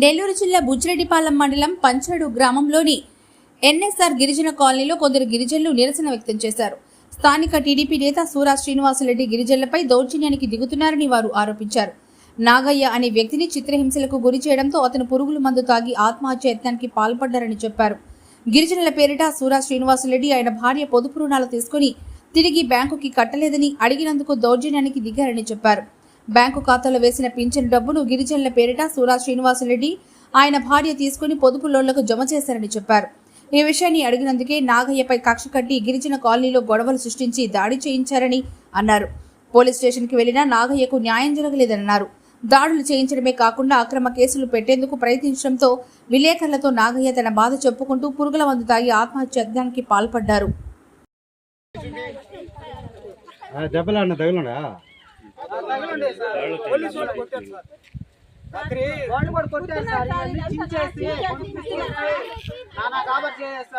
నెల్లూరు జిల్లా బుజ్జిరెడ్డిపాలెం మండలం పంచడు గ్రామంలోని ఎన్ఎస్ఆర్ గిరిజన కాలనీలో కొందరు గిరిజనులు నిరసన వ్యక్తం చేశారు. స్థానిక టీడీపీ నేత సూరా శ్రీనివాసరెడ్డి గిరిజనులపై దౌర్జన్యానికి దిగుతున్నారని వారు ఆరోపించారు. నాగయ్య అనే వ్యక్తిని చిత్రహింసలకు గురి చేయడంతో అతను పురుగుల మందు తాగి ఆత్మహత్య యత్నానికి పాల్పడ్డారని చెప్పారు. గిరిజనుల పేరిట సూరా శ్రీనివాసరెడ్డి ఆయన భార్య పొదుపు రుణాలు తీసుకుని తిరిగి బ్యాంకుకి కట్టలేదని అడిగినందుకు దౌర్జన్యానికి దిగారని చెప్పారు. బ్యాంకు ఖాతాలో వేసిన పింఛన్ డబ్బును గిరిజనుల పేరిట సూరా శ్రీనివాసరెడ్డి ఆయన భార్య తీసుకుని పొదుపు లోన్లకు జమ చేశారని చెప్పారు. ఈ విషయాన్ని అడిగినందుకే నాగయ్యపై కక్ష కట్టి గిరిజన కాలనీలో గొడవలు సృష్టించి దాడి చేయించారని అన్నారు. పోలీస్ స్టేషన్కి వెళ్ళినా నాగయ్యకు న్యాయం జరగలేదన్నారు. దాడులు చేయించడమే కాకుండా అక్రమ కేసులు పెట్టేందుకు ప్రయత్నించడంతో విలేకరులతో నాగయ్య తన బాధ చెప్పుకుంటూ పురుగుల మందు తాగి ఆత్మహత్యానికి పాల్పడ్డారు. దెబ్బలు అన్న వాళ్ళు కూడా కొట్టారు సార్ ఇవన్నీ చించేసి నానా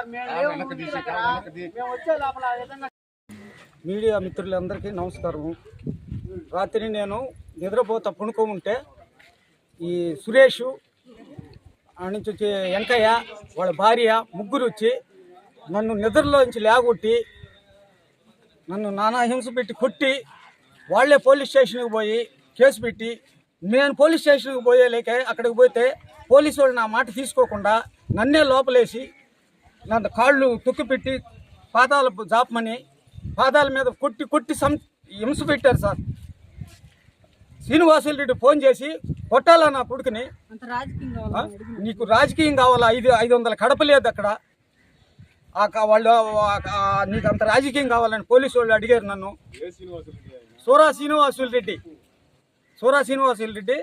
మేము లేవు ముందు దగ్గర. మేము వచ్చే లోపల ఆ విధంగా మీడియా మిత్రులందరికీ నమస్కారం రాత్రి నేను నిద్రపోతా పుణుకో ఉంటే ఈ సురేష్ ఆ నుంచి వచ్చి వెంకయ్య వాళ్ళ భార్య ముగ్గురు వచ్చి నన్ను నిద్రలోంచి లేగొట్టి నన్ను నానా హింస పెట్టి కొట్టి వాళ్ళే పోలీస్ స్టేషన్కి పోయి కేసు పెట్టి నేను పోలీస్ స్టేషన్కి పోయేలేక అక్కడికి పోతే పోలీసు వాళ్ళు నా మాట తీసుకోకుండా నన్నే లోపలేసి నన్ను కాళ్ళు తొక్కిపెట్టి పాదాల జాపమని పాదాల మీద కొట్టి కొట్టి సం హింస పెట్టారు సార్. శ్రీనివాసులు రెడ్డి ఫోన్ చేసి కొట్టాలా నా కొడుకుని? నీకు రాజకీయం కావాలా? ఐదు ఐదు వందల కడప లేదు అక్కడ. వాళ్ళు నీకు అంత రాజకీయం కావాలని పోలీసు వాళ్ళు అడిగారు నన్ను. సూరా శ్రీనివాసులు రెడ్డి. సూరా శ్రీనివాసులు రెడ్డి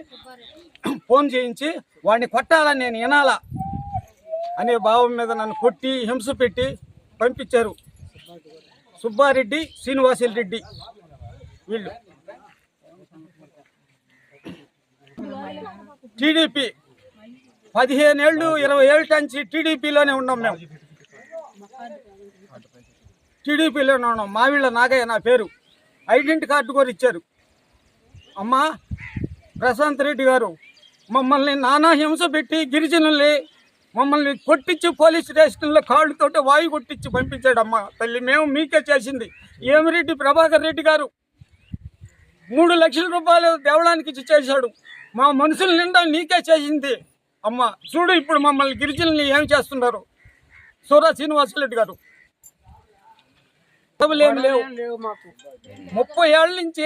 ఫోన్ చేయించి వాడిని కొట్టాలని నేను వినాలా అనే భావం మీద నన్ను కొట్టి హింస పెట్టి పంపించారు. సుబ్బారెడ్డి శ్రీనివాసులు రెడ్డి వీళ్ళు. టీడీపీ పదిహేను ఏళ్ళు ఇరవై ఏళ్ళ నుంచి టీడీపీలోనే ఉన్నాం మేము. టీడీపీలోనే ఉన్నాం. మావిళ్ళ నాగయ్య నా పేరు. ఐడెంటి కార్డు కూడా ఇచ్చారు. అమ్మా ప్రశాంత్ రెడ్డి గారు మమ్మల్ని నానా హింస పెట్టి గిరిజనుల్ని మమ్మల్ని కొట్టించి పోలీస్ స్టేషన్లో కాళ్ళతోటి వాయు కొట్టించి పంపించాడమ్మా తల్లి. మేము మీకే చేసింది. ఏమిరెడ్డి ప్రభాకర్ రెడ్డి గారు మూడు లక్షల రూపాయలు దేవడానికి ఇచ్చి చేశాడు. మా మనుషుల నిండా నీకే చేసింది. అమ్మ చూడు ఇప్పుడు మమ్మల్ని గిరిజనుల్ని ఏం చేస్తున్నారు? సూరా శ్రీనివాసరెడ్డి గారు. లేవు. ముప్పై ఏళ్ళ నుంచి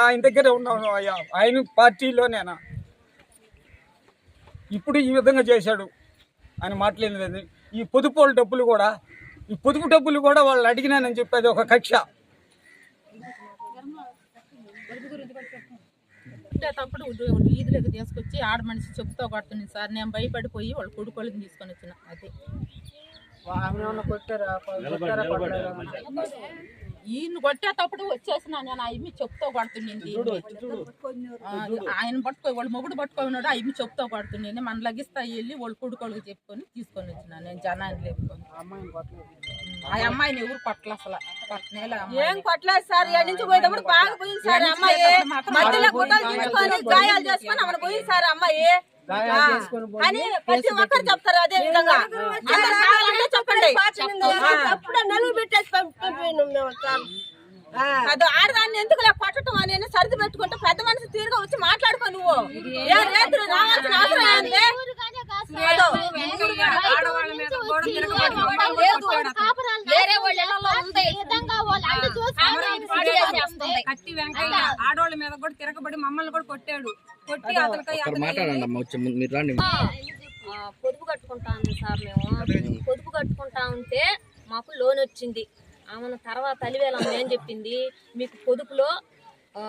ఆయన దగ్గరే ఉన్నాను అయ్యా. ఆయన పార్టీలోనేనా? ఇప్పుడు ఈ విధంగా చేశాడు. ఆయన మాట్లాడలేదు ఈ పొదుపు డబ్బులు కూడా ఈ పొదుపు డబ్బులు కూడా వాళ్ళు అడిగినానని చెప్పేది ఒక కక్ష. పుట్టేటప్పుడు ఈదులోకి తీసుకొచ్చి ఆడ మనిషి చెప్తూ కొడుతుంది సార్. నేను భయపడిపోయి వాళ్ళ కొడుకోళ్ళని తీసుకొని వచ్చిన. అదే. ఈయన కొట్టేటప్పుడు వచ్చేసిన నేను ఆ ఇమ్మి చెప్తూ కొడుతుండింది ఆయన పట్టుకో వాళ్ళ మొగుడు పట్టుకున్నాడు ఆ ఇమ్మి చెప్తూ కొడుతుండింది మన లగిస్తా వెళ్ళి వాళ్ళ కొడుకోళ్ళకి చెప్పుకొని తీసుకొని వచ్చిన నేను జనాన్ని లేపుకొని. ఆ అమ్మాయిని ఎవరు పట్ల అసలు. ఏం కొట్టలేదు సార్ నుంచి పోయేటప్పుడు బాగా పోయింది సార్ అమ్మాయి. మధ్యలో తీసుకొని గాయాలు చేసుకొని పోయింది సార్ అమ్మాయి. అని ప్రతి ఒక్కరు చెప్తారు అదే విధంగా. కావాలంటే చెప్పండి. అప్పుడే నలుగు పెట్టేసి అది ఆడదాన్ని ఎందుకు కొట్టడం అని సర్ది పెట్టుకుంటే పెద్ద మనిషి తీరుగా వచ్చి మాట్లాడుకో నువ్వు. ఏ రేతులు రావాల్సిన అవసరం ఏంది? అదో. వేరే వాళ్ళ ఇళ్ళలో ఉంది విధంగా వాళ్ళు అన్ని చూసి పాడు కత్తి వెంకయ్య ఆడవాళ్ళ మీద కూడా తిరగబడి మమ్మల్ని కూడా కొట్టాడు. కొట్టి అతనికి పొదుపు కట్టుకుంటా ఉంది సార్ మేము. పొదుపు కట్టుకుంటా ఉంటే మాకు లోన్ వచ్చింది. ఆమెను తర్వాత అలివేలమ్మ ఏం చెప్పింది? మీకు పొదుపులో ఆ,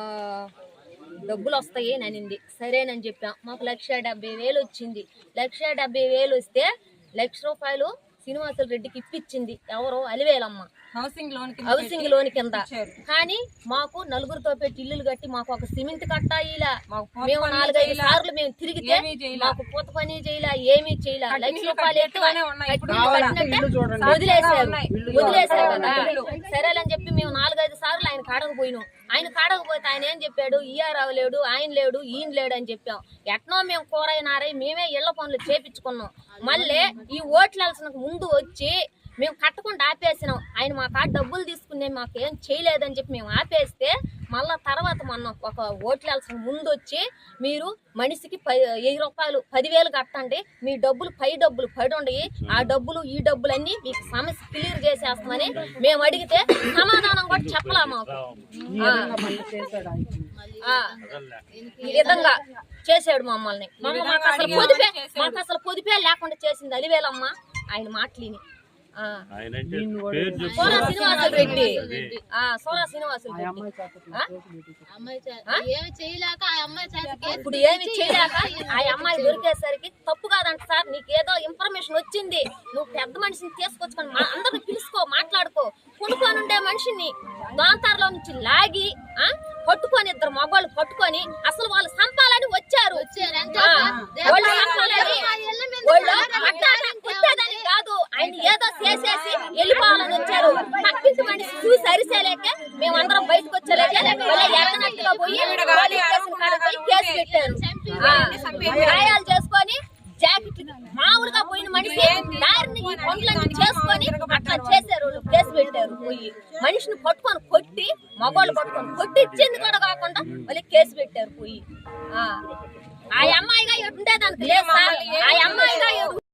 డబ్బులు వస్తాయి అని అనింది. సరేనని చెప్పాం. మాకు లక్ష డెబ్బై వేలు వచ్చింది. లక్ష డెబ్బై వేలు వస్తే లక్ష రూపాయలు శ్రీనివాసులు రెడ్డికి ఇప్పించింది ఎవరో అలివేలమ్మ హౌసింగ్ లోన్ కింద హౌసింగ్ లోన్ కింద. కానీ మాకు నలుగురితో పెట్టి ఇల్లులు కట్టి మాకు ఒక సిమెంట్ కట్ట ఇలా మాకు పూత మేము నాలుగైదు. సార్లు మేము తిరిగితే. మాకు పూత పని చేయలా ఏమీ చేయలా లక్ష రూపాయలు ఉన్నాయి. వదిలేశారు కదా. సరేలని చెప్పి మేము నాలుగైదు సార్లు కాడకు పోయినాం ఆయన కాడకు పోతే ఆయన ఏం చెప్పాడు? ఈఆర్ఆవు లేడు ఆయన లేడు ఈయన లేడు అని చెప్పాం. ఎట్నో మేము కూరైనారై మేమే ఇళ్ళ పనులు చేపించుకున్నాం. మళ్ళీ ఈ ఓట్ల ముందు వచ్చి మేము కట్టకుండా ఆపేసినాం. ఆయన మా కాడ డబ్బులు తీసుకునే మాకు ఏం చేయలేదని చెప్పి మేము ఆపేస్తే మళ్ళా తర్వాత మొన్న ఒక ఓట్లేయాల్సిన ముందు వచ్చి మీరు మనిషికి పది వెయ్యి రూపాయలు పదివేలు కట్టండి మీ డబ్బులు పై డబ్బులు పడి ఉండయి ఆ డబ్బులు ఈ డబ్బులు అన్ని మీకు సమస్య క్లియర్ చేసేస్తామని మేము అడిగితే సమాధానం కూడా చెప్పలా మాకు. ఈ విధంగా చేశాడు మమ్మల్ని. మమ్మ మాకు అసలు పొదిపే మాకు అసలు పొదిపే లేకుండా చేసింది అలివేలమ్మ. ఆయన మాటలిని ఇప్పుడు ఏమి చేయలేక ఆ అమ్మాయి దొరికేసరికి తప్పు కాదంట సార్ నీకు ఏదో ఇన్ఫర్మేషన్ వచ్చింది. నువ్వు పెద్ద మనిషిని తీసుకొచ్చుకొని మా అందరిని పిలుచుకో మాట్లాడుకో. కొనుక్కొని ఉండే మనిషిని దోంతారులో నుంచి లాగి ఆ పట్టుకొని ఇద్దరు మగవాళ్ళు పట్టుకొని అసలు వాళ్ళు సంపాలని వచ్చారు. ఆ, వాళ్ళు సంపాలని వాళ్ళు పట్టాలని కొట్టేదని కాదు ఆయన ఏదో చేసేసి వెళ్ళిపోవాలని వచ్చారు పక్కింటి మనిషి చూసి అరిసేలేకే మేమందరం బయటకు వచ్చేలేకే ఎర్రనట్టుగా పోయి కేసు పెట్టారు. ఆ, గాయాలు చేసుకొని జాకెట్ మామూలుగా పోయిన మనిషి దారిని ఈ పనులన్నీ చేసుకొని అట్లా చేశారు కేసు పెట్టారు పోయి. మనిషిని పట్టుకొని కొట్టి మగవాళ్ళు పట్టుకొని కొట్టి ఇచ్చింది కూడా కాకుండా వాళ్ళు కేసు పెట్టారు పోయి. ఆ ఆ అమ్మాయిగా ఉండేదానికి లేదు సార్. ఆ అమ్మాయిగా